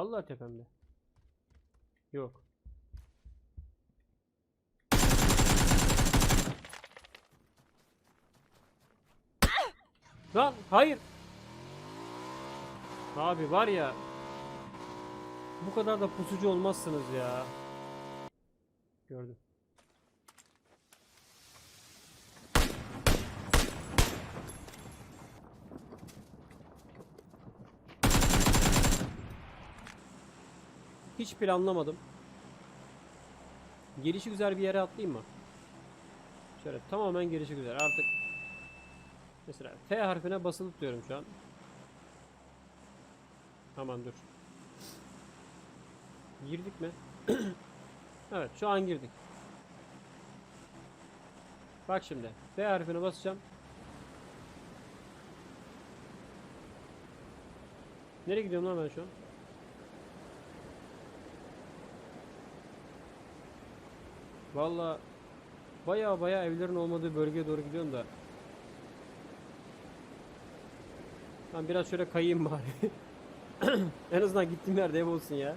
Vallahi tepemde. Yok. Lan hayır. Abi var ya. Bu kadar da pusucu olmazsınız ya. Gördüm. Hiç planlamadım. Gelişi güzel bir yere atlayayım mı? Şöyle tamamen gelişi güzel. Artık mesela F harfine basılı tutuyorum şu an. Aman dur. Girdik mi? evet şu an girdik. Bak şimdi. F harfine basacağım. Nereye gidiyorum lan ben şu an? Valla baya baya evlerin olmadığı bölgeye doğru gidiyorum da. Ben biraz şöyle kayayım bari. en azından gittiğim yerde ev olsun ya.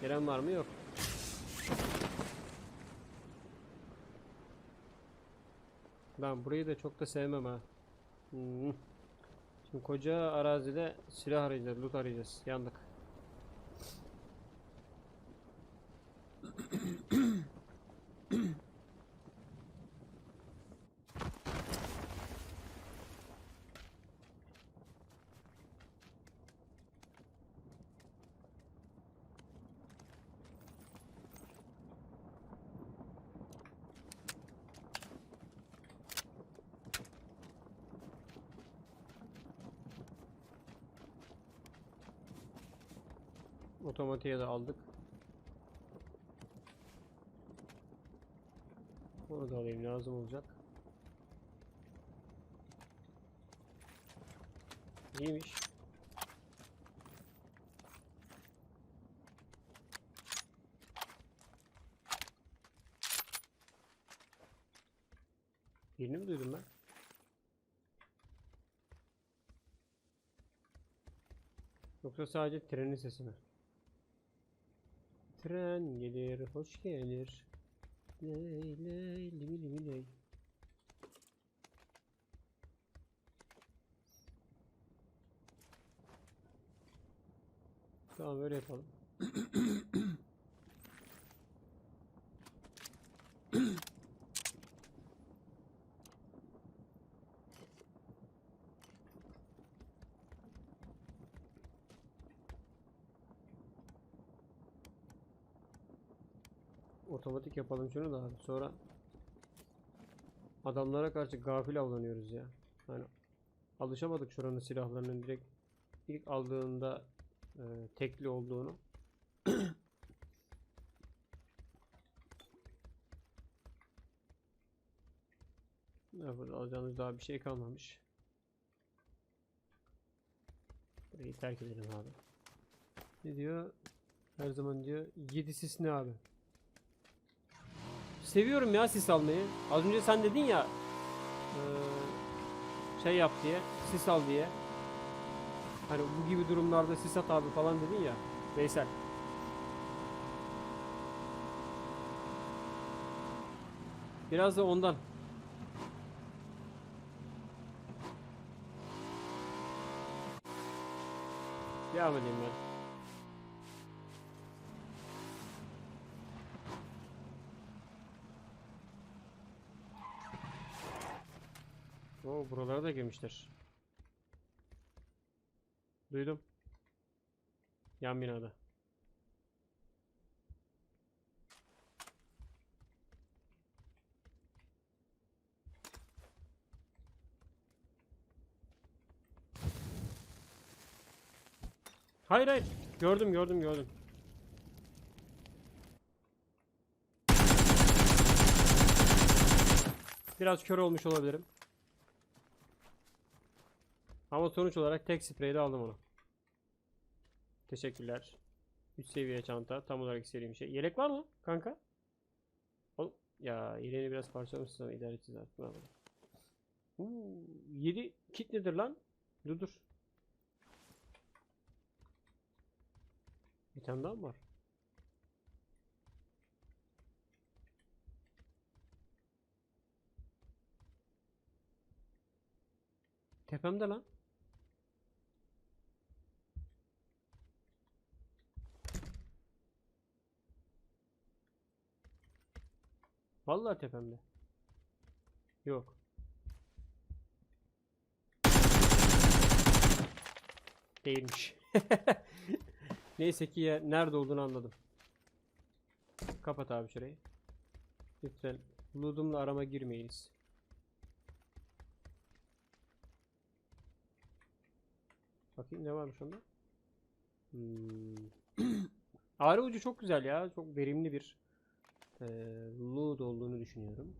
Gelen var mı? Yok. Ben burayı da çok da sevmem ha. Hmm. Şimdi koca arazide silah arayacağız, loot arayacağız. Yandık. Otomatiğe de aldık. Onu da alayım lazım olacak. İyiymiş. Birini mi duydum ben? Yoksa sadece trenin sesi mi? Tren gelir, hoş gelir. Ley ley limi limi ley. Tamam öyle yapalım. Otomatik yapalım şunu da abi. Sonra adamlara karşı gafil avlanıyoruz ya. Hani alışamadık şuranın silahlarının direkt ilk aldığında e, tekli olduğunu. Ya burada alacağımız daha bir şey kalmamış. Burayı terk edelim abi. Ne diyor? Her zaman diyor 7 sis ne abi? Seviyorum ya sis almayı. Az önce sen dedin ya eee, şey yap diye, sis al diye. Hani bu gibi durumlarda sis at abi falan dedin ya. Veysel. Biraz da ondan. Devam edeyim ben. Buralara da girmişler. Duydum. Yan binada. Hayır hayır. Gördüm gördüm gördüm. Biraz kör olmuş olabilirim. Ama sonuç olarak tek spreyde aldım onu. Teşekkürler. 3 seviye çanta. Tam olarak istediğim şey. Yelek var mı kanka? Oğlum, ya yeleğini biraz parçalamışsın ama idare edeceğiz artık. Ne yapalım? Uuu, 7 kit nedir lan? Dur dur. Bir tane daha mı var? Tepemde lan. Vallahi tepemde. Yok. Değilmiş. Neyse ki ya nerede olduğunu anladım. Kapat abi şurayı. Lütfen Ludum'la arama girmeyiniz. Bakayım ne varmış onda. Hmm. Ağrı ucu çok güzel ya. Çok verimli bir eee loot olduğunu düşünüyorum.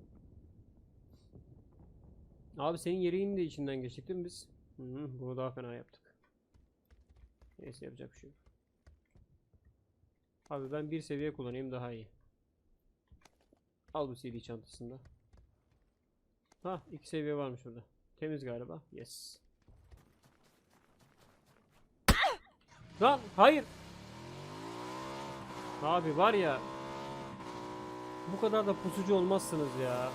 Abi senin yerin de içinden geçtik değil mi biz? Hı -hı, bunu daha fena yaptık. Neyse yapacak bir şey yok. Abi ben bir seviye kullanayım daha iyi. Al bu CD çantasında. Ha iki seviye varmış burada. Temiz galiba. Yes. Lan hayır. Abi var ya. Bu kadar da pusucu olmazsınız ya.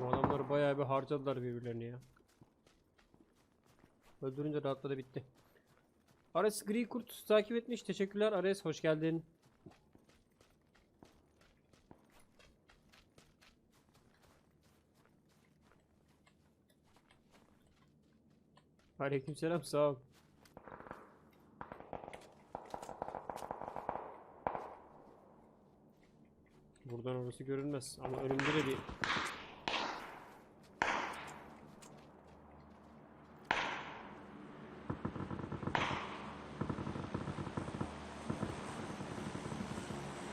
Bu adamlar bayağı bir harcadılar birbirlerini ya. Öldürünce rahatladı bitti. Ares Gri Kurt takip etmiş. Teşekkürler Ares hoş geldin. Aleykümselam sağ ol. Buradan orası görünmez ama önümde de bir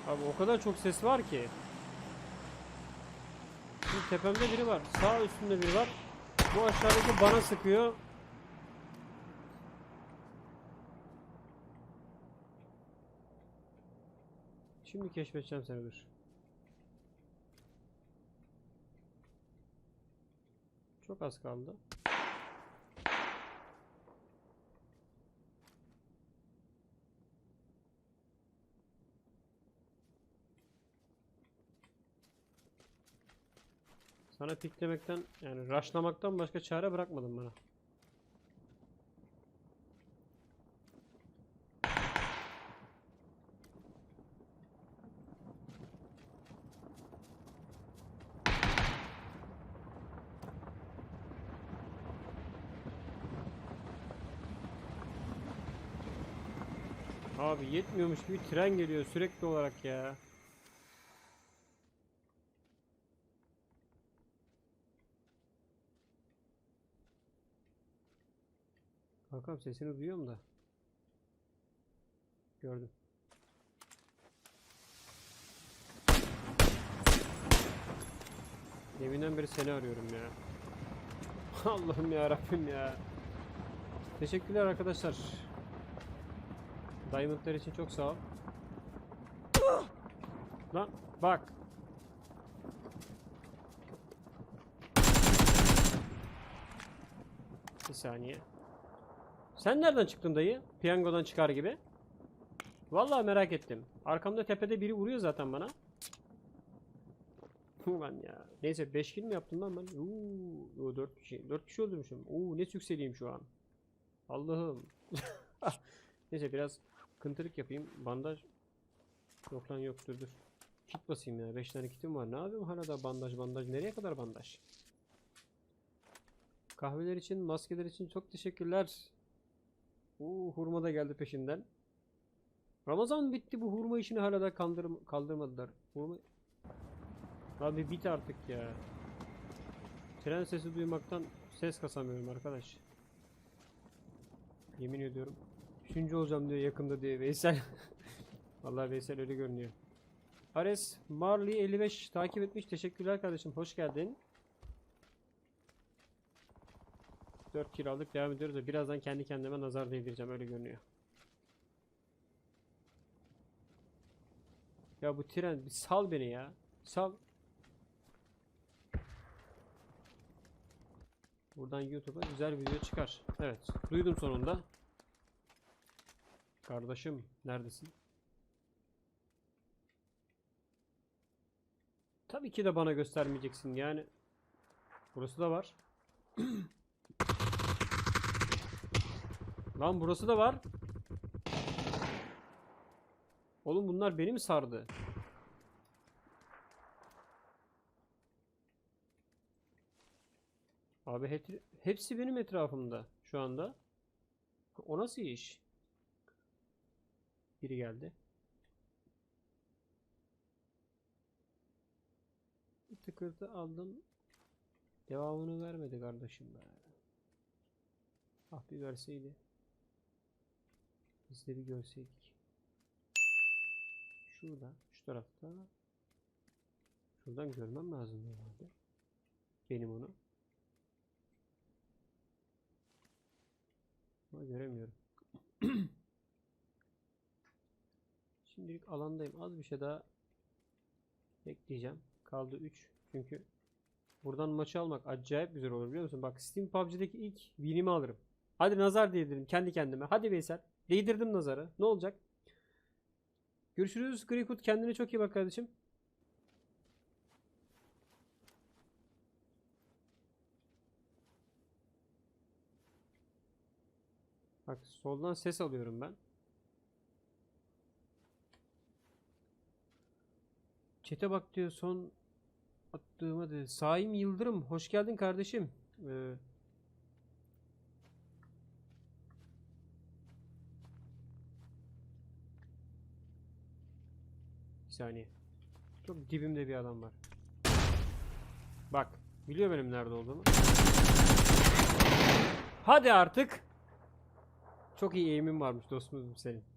Abi o kadar çok ses var ki. Şimdi tepemde biri var. Sağ üstünde biri var. Bu aşağıdaki bana sıkıyor. Şimdi keşfedeceğim seni dur. Çok az kaldı. Sana piklemekten yani rushlamaktan başka çare bırakmadın bana. Abi yetmiyormuş gibi tren geliyor sürekli olarak ya. Kankam sesini duyuyorum da. Gördüm. Deminden beri seni arıyorum ya. Allah'ım ya Rabbim ya. Teşekkürler arkadaşlar. Diamondlar için çok sağ ol. Lan bak. Bir saniye. Sen nereden çıktın dayı? Piyangodan çıkar gibi. Vallahi merak ettim. Arkamda tepede biri vuruyor zaten bana. Ulan ya. Neyse 5 kill mi yaptım lan ben? Uuu 4 kişi. 4 kişi öldürmüşüm. Uuu ne yükseleyim şu an. Allah'ım. Neyse biraz kıntırık yapayım. Bandaj. Yok lan yok dur. Kit basayım ya. 5 tane kitim var. Ne yapayım hala da bandaj bandaj. Nereye kadar bandaj? Kahveler için, maskeler için çok teşekkürler. Uuu hurma da geldi peşinden. Ramazan bitti bu hurma işini hala da kandır kaldırmadılar. Hurma... Abi bit artık ya. Tren sesi duymaktan ses kasamıyorum arkadaş. Yemin ediyorum. Üçüncü olacağım diyor yakında diye Veysel. Vallahi Veysel öyle görünüyor. Ares Marley 55 takip etmiş. Teşekkürler kardeşim. Hoş geldin. 4 kill aldık. Devam ediyoruz da birazdan kendi kendime nazar değdireceğim. Öyle görünüyor. Ya bu tren bir sal beni ya. Sal. Buradan YouTube'a güzel video çıkar. Evet. Duydum sonunda. Kardeşim neredesin? Tabii ki de bana göstermeyeceksin yani. Burası da var. Lan burası da var. Oğlum bunlar beni mi sardı? Abi hep- hepsi benim etrafımda şu anda. O nasıl iş? Biri geldi. Tıkırtı aldım. Devamını vermedi kardeşim be. Ah bir verseydi. Biz de bir görseydik. Şurada, şu tarafta. Şuradan görmem lazım herhalde. Benim onu. Ama göremiyorum. Şimdilik alandayım. Az bir şey daha bekleyeceğim. Kaldı 3. Çünkü buradan maçı almak acayip güzel olur biliyor musun? Bak Steam PUBG'deki ilk win'imi alırım. Hadi nazar değdirdim kendi kendime. Hadi Veysel. Değdirdim nazarı. Ne olacak? Görüşürüz Greyhood. Kendine çok iyi bak kardeşim. Bak soldan ses alıyorum ben. Çete bak diyor son attığıma dedi. Saim Yıldırım hoş geldin kardeşim. Ee, bir saniye. Çok dibimde bir adam var. Bak biliyor benim nerede olduğumu. Hadi artık. Çok iyi eğimin varmış dostum senin.